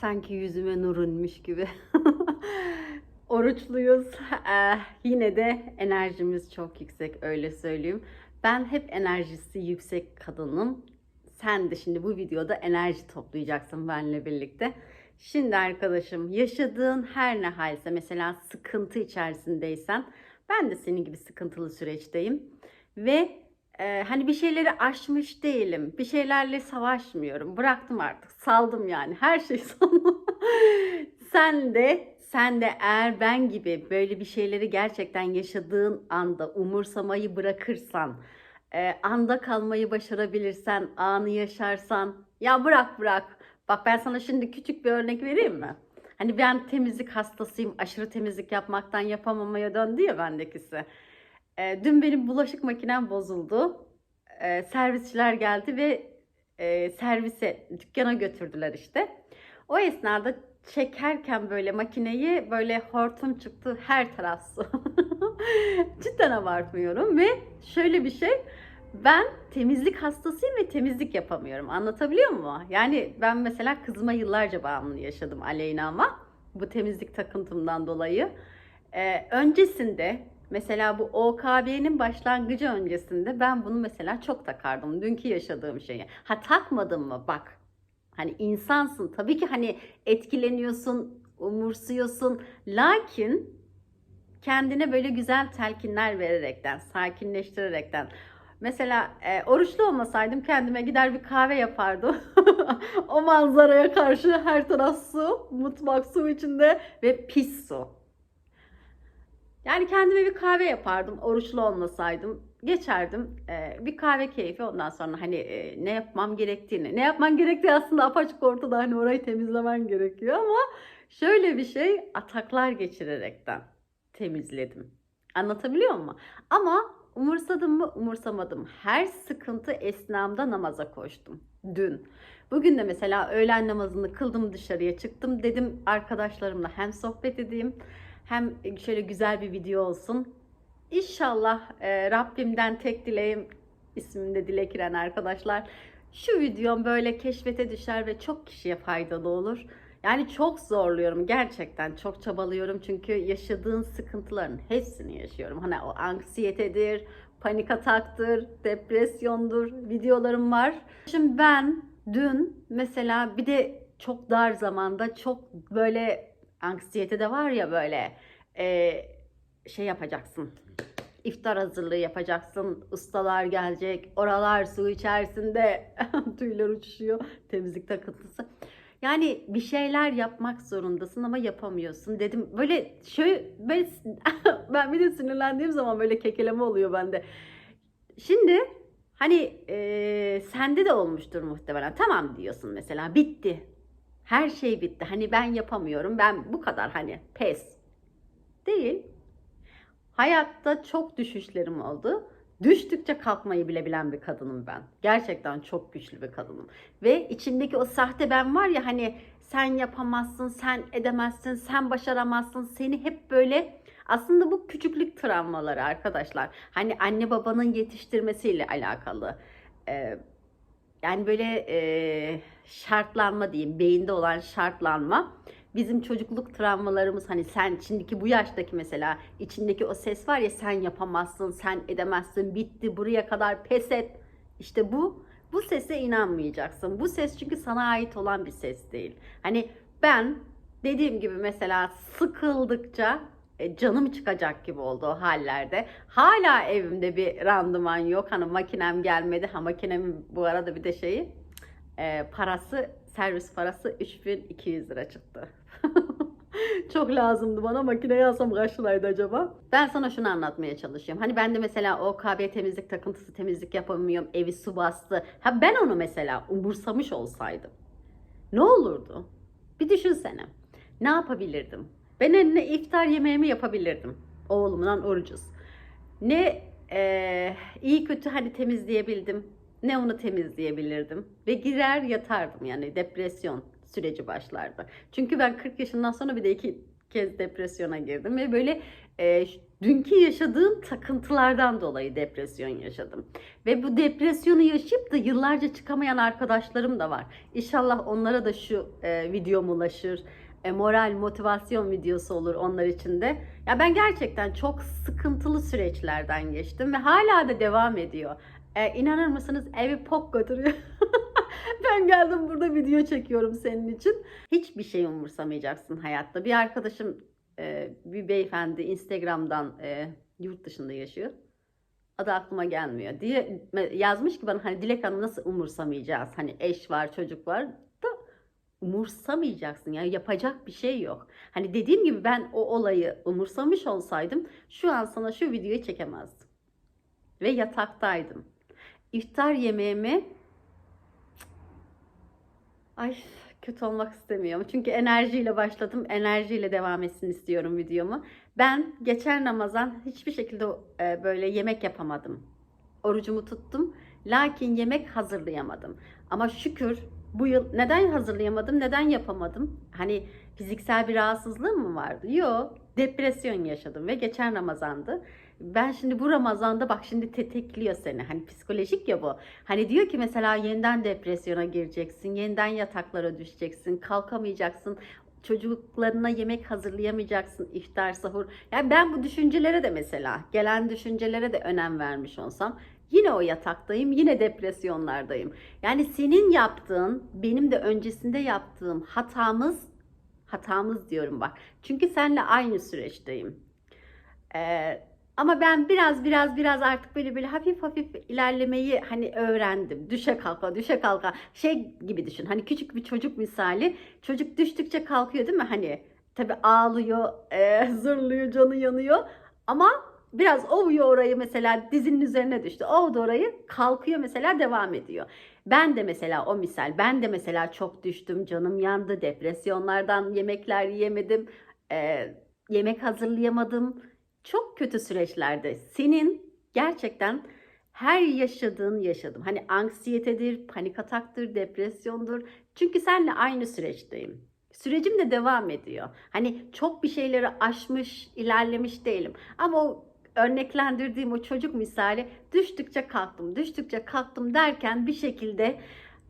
sanki yüzüme nur inmiş gibi. Oruçluyuz. Eh, yine de enerjimiz çok yüksek öyle söyleyeyim. Ben hep enerjisi yüksek kadınım. Sen de şimdi bu videoda enerji toplayacaksın benimle birlikte. Şimdi arkadaşım yaşadığın her ne halse mesela sıkıntı içerisindeysen ben de senin gibi sıkıntılı süreçteyim. Ve e, hani bir şeyleri aşmış değilim. Bir şeylerle savaşmıyorum. Bıraktım artık. Saldım yani. Her şeyi saldım. sen de sen de eğer ben gibi böyle bir şeyleri gerçekten yaşadığın anda umursamayı bırakırsan, e, anda kalmayı başarabilirsen, anı yaşarsan, ya bırak bırak. Bak ben sana şimdi küçük bir örnek vereyim mi? Hani ben temizlik hastasıyım, aşırı temizlik yapmaktan yapamamaya döndü ya bendekisi. E, dün benim bulaşık makinem bozuldu. E, servisçiler geldi ve e, servise, dükkana götürdüler işte. O esnada çekerken böyle makineyi böyle hortum çıktı her taraf su. Cidden abartmıyorum ve şöyle bir şey ben temizlik hastasıyım ve temizlik yapamıyorum. Anlatabiliyor muyum? Yani ben mesela kızıma yıllarca bağımlı yaşadım Aleyna ama bu temizlik takıntımdan dolayı. Ee, öncesinde mesela bu OKB'nin başlangıcı öncesinde ben bunu mesela çok takardım. Dünkü yaşadığım şeyi. Ha takmadım mı? Bak Hani insansın. Tabii ki hani etkileniyorsun, umursuyorsun. Lakin kendine böyle güzel telkinler vererekten, sakinleştirerekten. Mesela e, oruçlu olmasaydım kendime gider bir kahve yapardım. o manzaraya karşı her taraf su, mutfak su içinde ve pis su. Yani kendime bir kahve yapardım oruçlu olmasaydım. Geçerdim e, bir kahve keyfi ondan sonra hani e, ne yapmam gerektiğini. Ne yapman gerektiği aslında apaçık ortada hani orayı temizlemen gerekiyor ama şöyle bir şey ataklar geçirerekten temizledim. Anlatabiliyor muyum? Ama umursadım mı umursamadım. Her sıkıntı esnamda namaza koştum. Dün. Bugün de mesela öğlen namazını kıldım dışarıya çıktım. Dedim arkadaşlarımla hem sohbet edeyim hem şöyle güzel bir video olsun. İnşallah e, Rabbimden tek dileğim ismimde Dilek İren arkadaşlar. Şu videom böyle keşfete düşer ve çok kişiye faydalı olur. Yani çok zorluyorum gerçekten çok çabalıyorum çünkü yaşadığın sıkıntıların hepsini yaşıyorum. Hani o anksiyetedir, panik ataktır, depresyondur videolarım var. Şimdi ben dün mesela bir de çok dar zamanda çok böyle anksiyete de var ya böyle e, şey yapacaksın. İftar hazırlığı yapacaksın. Ustalar gelecek. Oralar su içerisinde. Tüyler uçuşuyor. Temizlik takıntısı. Yani bir şeyler yapmak zorundasın ama yapamıyorsun. Dedim böyle şöyle ben, ben bir de sinirlendiğim zaman böyle kekeleme oluyor bende. Şimdi hani e, sende de olmuştur muhtemelen. Tamam diyorsun mesela bitti. Her şey bitti. Hani ben yapamıyorum. Ben bu kadar hani pes. Değil. Hayatta çok düşüşlerim oldu. Düştükçe kalkmayı bile bilen bir kadınım ben. Gerçekten çok güçlü bir kadınım. Ve içimdeki o sahte ben var ya hani sen yapamazsın, sen edemezsin, sen başaramazsın. Seni hep böyle aslında bu küçüklük travmaları arkadaşlar. Hani anne babanın yetiştirmesiyle alakalı. Ee, yani böyle e, şartlanma diyeyim, beyinde olan şartlanma bizim çocukluk travmalarımız hani sen şimdiki bu yaştaki mesela içindeki o ses var ya sen yapamazsın, sen edemezsin, bitti buraya kadar pes et. İşte bu bu sese inanmayacaksın. Bu ses çünkü sana ait olan bir ses değil. Hani ben dediğim gibi mesela sıkıldıkça e, canım çıkacak gibi oldu o hallerde. Hala evimde bir randıman yok. Hani makinem gelmedi. Ha makinemin bu arada bir de şeyi e, parası servis parası 3200 lira çıktı. Çok lazımdı bana. Makineyi alsam kaç liraydı acaba? Ben sana şunu anlatmaya çalışıyorum. Hani ben de mesela o KB temizlik takıntısı temizlik yapamıyorum. Evi su bastı. Ha ben onu mesela umursamış olsaydım. Ne olurdu? Bir düşünsene. Ne yapabilirdim? Ben eline iftar yemeğimi yapabilirdim. Oğlumdan orucuz. Ne e, iyi kötü hani temizleyebildim. Ne onu temizleyebilirdim. Ve girer yatardım yani depresyon süreci başlardı. Çünkü ben 40 yaşından sonra bir de iki kez depresyona girdim ve böyle e, dünkü yaşadığım takıntılardan dolayı depresyon yaşadım. Ve bu depresyonu yaşayıp da yıllarca çıkamayan arkadaşlarım da var. İnşallah onlara da şu e, videom ulaşır. E, moral, motivasyon videosu olur onlar için de. Ya ben gerçekten çok sıkıntılı süreçlerden geçtim ve hala da devam ediyor. E, inanır mısınız evi pok götürüyor. ben geldim burada video çekiyorum senin için. Hiçbir şey umursamayacaksın hayatta. Bir arkadaşım e, bir beyefendi Instagram'dan e, yurt dışında yaşıyor. Adı aklıma gelmiyor diye yazmış ki bana hani Dilek Hanım nasıl umursamayacağız? Hani eş var, çocuk var da umursamayacaksın. Yani yapacak bir şey yok. Hani dediğim gibi ben o olayı umursamış olsaydım şu an sana şu videoyu çekemezdim. Ve yataktaydım. İftar yemeğimi Ay kötü olmak istemiyorum. Çünkü enerjiyle başladım. Enerjiyle devam etsin istiyorum videomu. Ben geçen Ramazan hiçbir şekilde e, böyle yemek yapamadım. Orucumu tuttum. Lakin yemek hazırlayamadım. Ama şükür bu yıl neden hazırlayamadım? Neden yapamadım? Hani fiziksel bir rahatsızlığım mı vardı? Yok. Depresyon yaşadım ve geçen Ramazan'dı. Ben şimdi bu Ramazan'da bak şimdi tetikliyor seni. Hani psikolojik ya bu. Hani diyor ki mesela yeniden depresyona gireceksin. Yeniden yataklara düşeceksin. Kalkamayacaksın. Çocuklarına yemek hazırlayamayacaksın. iftar sahur. Yani ben bu düşüncelere de mesela gelen düşüncelere de önem vermiş olsam Yine o yataktayım, yine depresyonlardayım. Yani senin yaptığın, benim de öncesinde yaptığım hatamız, hatamız diyorum bak. Çünkü seninle aynı süreçteyim. Ee, ama ben biraz biraz biraz artık böyle böyle hafif hafif ilerlemeyi hani öğrendim. Düşe kalka, düşe kalka. Şey gibi düşün. Hani küçük bir çocuk misali. Çocuk düştükçe kalkıyor değil mi? Hani tabii ağlıyor, e, zırlıyor, canı yanıyor. Ama biraz ovuyor orayı mesela dizinin üzerine düştü. Ovdu orayı kalkıyor mesela devam ediyor. Ben de mesela o misal ben de mesela çok düştüm canım yandı depresyonlardan yemekler yiyemedim. E, yemek hazırlayamadım. Çok kötü süreçlerde senin gerçekten her yaşadığın yaşadım. Hani anksiyetedir, panik ataktır, depresyondur. Çünkü seninle aynı süreçteyim. Sürecim de devam ediyor. Hani çok bir şeyleri aşmış, ilerlemiş değilim. Ama o örneklendirdiğim o çocuk misali düştükçe kalktım, düştükçe kalktım derken bir şekilde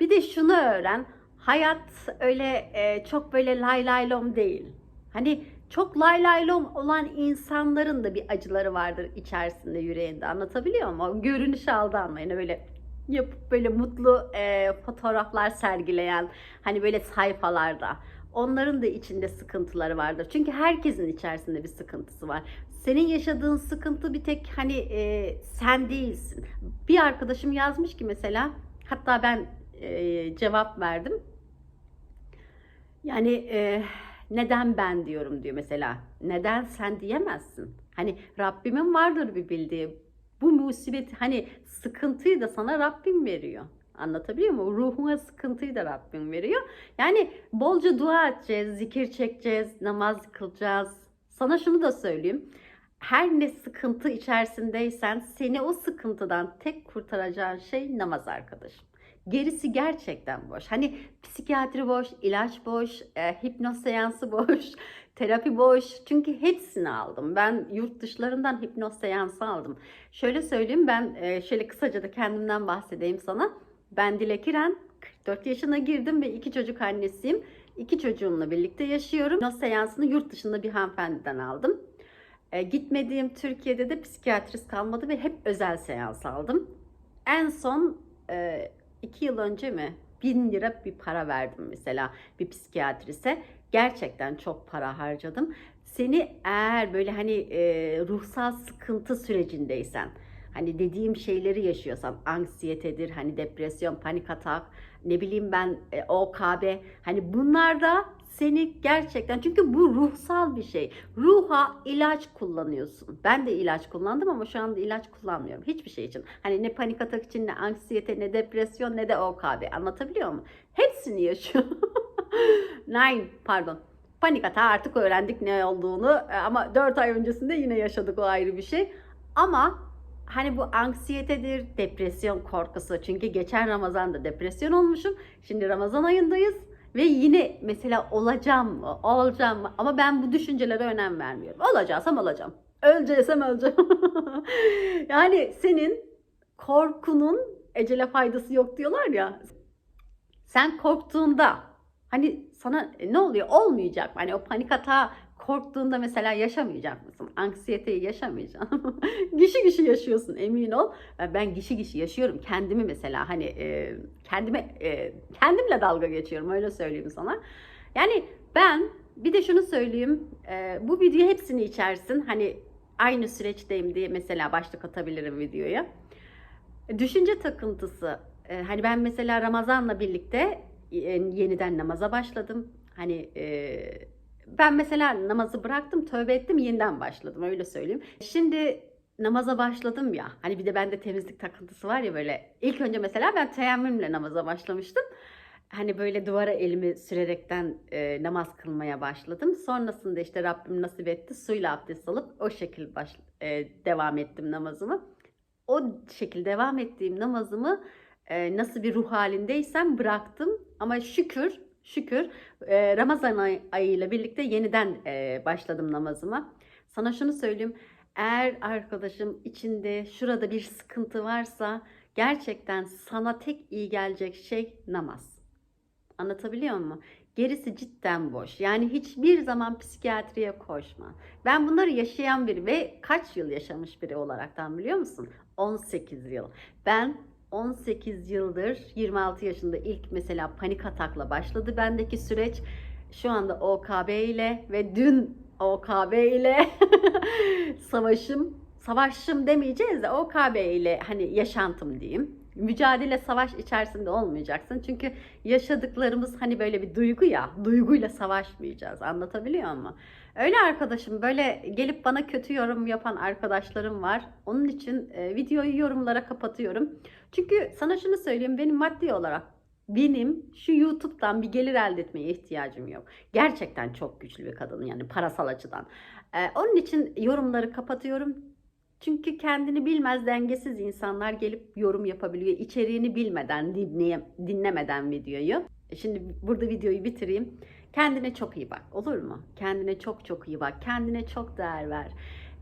bir de şunu öğren. Hayat öyle e, çok böyle lay lay lom değil. Hani çok lay lay lom olan insanların da bir acıları vardır içerisinde yüreğinde anlatabiliyor muyum? Görünüşe aldanmayın öyle yapıp böyle mutlu e, fotoğraflar sergileyen hani böyle sayfalarda onların da içinde sıkıntıları vardır. Çünkü herkesin içerisinde bir sıkıntısı var. Senin yaşadığın sıkıntı bir tek hani e, sen değilsin. Bir arkadaşım yazmış ki mesela hatta ben e, cevap verdim. Yani e, neden ben diyorum diyor mesela. Neden sen diyemezsin. Hani Rabbimin vardır bir bildiği. Bu musibet hani sıkıntıyı da sana Rabbim veriyor. Anlatabiliyor muyum? Ruhuna sıkıntıyı da Rabbim veriyor. Yani bolca dua edeceğiz, zikir çekeceğiz, namaz kılacağız. Sana şunu da söyleyeyim. Her ne sıkıntı içerisindeysen seni o sıkıntıdan tek kurtaracağın şey namaz arkadaşım. Gerisi gerçekten boş. Hani psikiyatri boş, ilaç boş, e, hipnoz seansı boş, terapi boş. Çünkü hepsini aldım. Ben yurt dışlarından hipnoz seansı aldım. Şöyle söyleyeyim ben e, şöyle kısaca da kendimden bahsedeyim sana. Ben Dilek İren, 44 yaşına girdim ve iki çocuk annesiyim. İki çocuğumla birlikte yaşıyorum. Hipnoz seansını yurt dışında bir hanımefendiden aldım. E, gitmediğim Türkiye'de de psikiyatrist kalmadı ve hep özel seans aldım. En son e, iki yıl önce mi bin lira bir para verdim mesela bir psikiyatrise. Gerçekten çok para harcadım. Seni eğer böyle hani e, ruhsal sıkıntı sürecindeysen, hani dediğim şeyleri yaşıyorsan, anksiyetedir, hani depresyon, panik atak, ne bileyim ben e, OKB, hani bunlarda seni gerçekten çünkü bu ruhsal bir şey. Ruha ilaç kullanıyorsun. Ben de ilaç kullandım ama şu anda ilaç kullanmıyorum hiçbir şey için. Hani ne panik atak için ne anksiyete ne depresyon ne de OKB anlatabiliyor muyum? Hepsini yaşıyor. Nine pardon. Panik atağı artık öğrendik ne olduğunu e, ama 4 ay öncesinde yine yaşadık o ayrı bir şey. Ama hani bu anksiyetedir, depresyon korkusu. Çünkü geçen Ramazan'da depresyon olmuşum. Şimdi Ramazan ayındayız Ve yine mesela olacağım mı, olacağım mı? Ama ben bu düşüncelere önem vermiyorum. Olacaksam olacağım. Öleceksem öleceğim. yani senin korkunun ecele faydası yok diyorlar ya. Sen korktuğunda hani sana e, ne oluyor? Olmayacak. Hani o panik atağı korktuğunda mesela yaşamayacak mısın? Anksiyeteyi yaşamayacaksın. gişi gişi yaşıyorsun emin ol. Ben- Ben gişi gişi yaşıyorum. Kendimi mesela hani e, kendime e, kendimle dalga geçiyorum öyle söyleyeyim sana. Yani ben bir de şunu söyleyeyim. e, bu video hepsini içersin. Hani aynı süreçteyim diye mesela başlık atabilirim videoya. Düşünce takıntısı. e, hani ben mesela Ramazan'la birlikte e, yeniden namaza başladım. Hani e, ben mesela namazı bıraktım, tövbe ettim, yeniden başladım öyle söyleyeyim. Şimdi namaza başladım ya. Hani bir de bende temizlik takıntısı var ya böyle. İlk önce mesela ben teyemmümle namaza başlamıştım. Hani böyle duvara elimi sürerekten e, namaz kılmaya başladım. Sonrasında işte Rabbim nasip etti suyla abdest alıp o şekilde baş, e, devam ettim namazımı. O şekilde devam ettiğim namazımı e, nasıl bir ruh halindeysem bıraktım. Ama şükür şükür e, Ramazan ay- ayıyla birlikte yeniden e, başladım namazıma. Sana şunu söyleyeyim. Eğer arkadaşım içinde şurada bir sıkıntı varsa gerçekten sana tek iyi gelecek şey namaz. Anlatabiliyor muyum? Gerisi cidden boş. Yani hiçbir zaman psikiyatriye koşma. Ben bunları yaşayan biri ve kaç yıl yaşamış biri olaraktan biliyor musun? 18 yıl. Ben 18 yıldır 26 yaşında ilk mesela panik atakla başladı bendeki süreç. Şu anda OKB ile ve dün OKB ile savaşım, savaşım demeyeceğiz de OKB ile hani yaşantım diyeyim. Mücadele savaş içerisinde olmayacaksın. Çünkü yaşadıklarımız hani böyle bir duygu ya. Duyguyla savaşmayacağız. Anlatabiliyor muyum? Öyle arkadaşım böyle gelip bana kötü yorum yapan arkadaşlarım var. Onun için e, videoyu yorumlara kapatıyorum. Çünkü sana şunu söyleyeyim benim maddi olarak benim şu YouTube'dan bir gelir elde etmeye ihtiyacım yok. Gerçekten çok güçlü bir kadın yani parasal açıdan. E, onun için yorumları kapatıyorum. Çünkü kendini bilmez dengesiz insanlar gelip yorum yapabiliyor. İçeriğini bilmeden, dinleye, dinlemeden videoyu. E, Şimdi burada videoyu bitireyim. Kendine çok iyi bak olur mu? Kendine çok çok iyi bak. Kendine çok değer ver.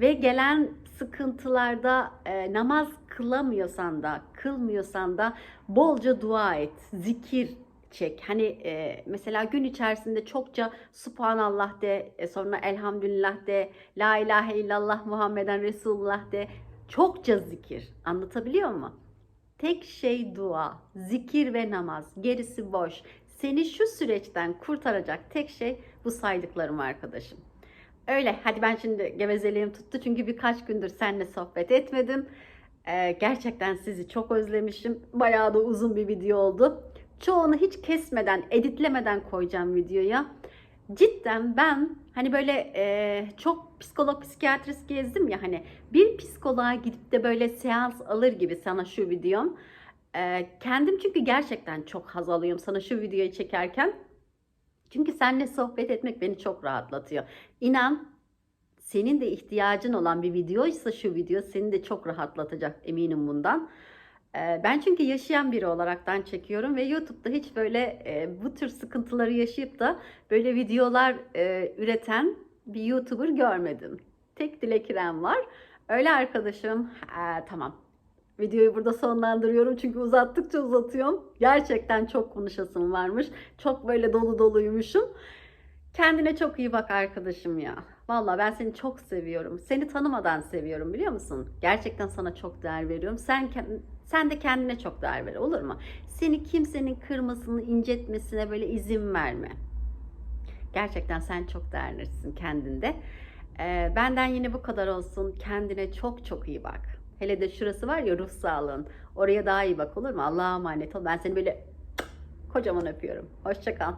Ve gelen sıkıntılarda e, namaz kılamıyorsan da, kılmıyorsan da bolca dua et, zikir çek. Hani e, mesela gün içerisinde çokça Subhanallah de, e, sonra Elhamdülillah de, La ilahe illallah Muhammeden Resulullah de. Çokça zikir. Anlatabiliyor mu? Tek şey dua, zikir ve namaz. Gerisi boş. Seni şu süreçten kurtaracak tek şey bu saydıklarım arkadaşım. Öyle. Hadi ben şimdi gevezeliğim tuttu çünkü birkaç gündür seninle sohbet etmedim. Ee, gerçekten sizi çok özlemişim. Bayağı da uzun bir video oldu. Çoğunu hiç kesmeden, editlemeden koyacağım videoya. Cidden ben hani böyle e, çok psikolog, psikiyatrist gezdim ya hani bir psikoloğa gidip de böyle seans alır gibi sana şu videom. E, kendim çünkü gerçekten çok haz alıyorum sana şu videoyu çekerken. Çünkü seninle sohbet etmek beni çok rahatlatıyor. İnan senin de ihtiyacın olan bir videoysa şu video seni de çok rahatlatacak eminim bundan. Ee, Ben çünkü yaşayan biri olaraktan çekiyorum ve YouTube'da hiç böyle e, bu tür sıkıntıları yaşayıp da böyle videolar e, üreten bir YouTuber görmedim. Tek Dilek İrem var. Öyle arkadaşım. Ha, tamam. Videoyu burada sonlandırıyorum çünkü uzattıkça uzatıyorum. Gerçekten çok konuşasım varmış. Çok böyle dolu doluymuşum. Kendine çok iyi bak arkadaşım ya. Vallahi ben seni çok seviyorum. Seni tanımadan seviyorum biliyor musun? Gerçekten sana çok değer veriyorum. Sen sen de kendine çok değer ver olur mu? Seni kimsenin kırmasını, incitmesine böyle izin verme. Gerçekten sen çok değerlisin kendinde. Ee, benden yine bu kadar olsun. Kendine çok çok iyi bak. Hele de şurası var ya ruh sağlığın. Oraya daha iyi bak olur mu? Allah'a emanet ol. Ben seni böyle kocaman öpüyorum. Hoşça kal.